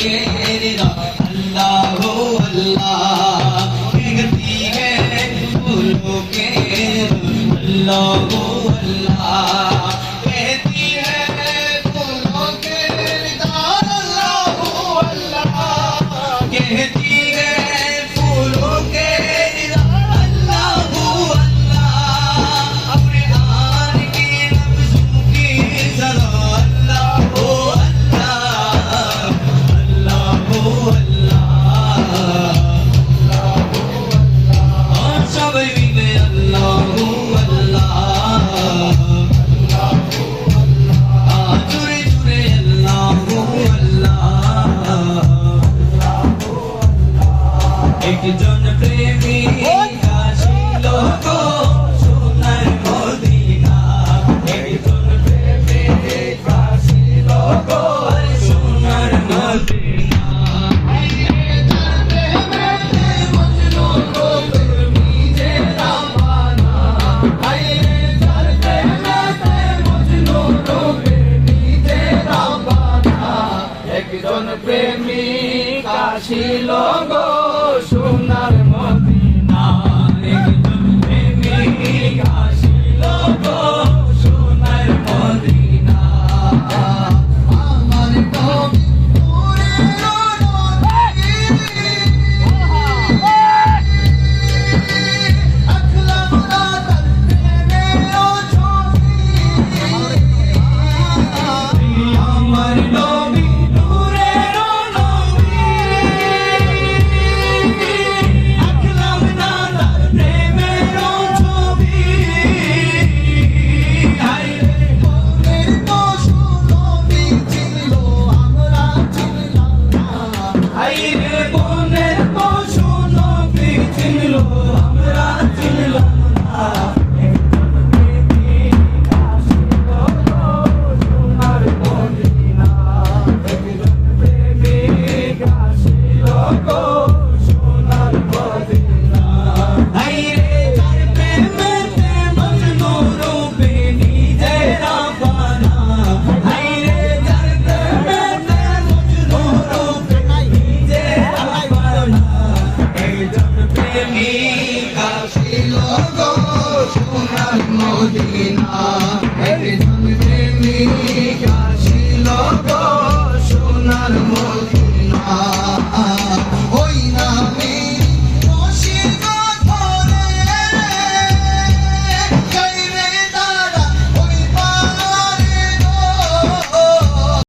함께 একজন প্রেমী আসিল গো সোনার মদিনা একজন প্রেমী আসিল গো সোনার মদিনা একজন প্রেমিকা ছিল গো ছিল গো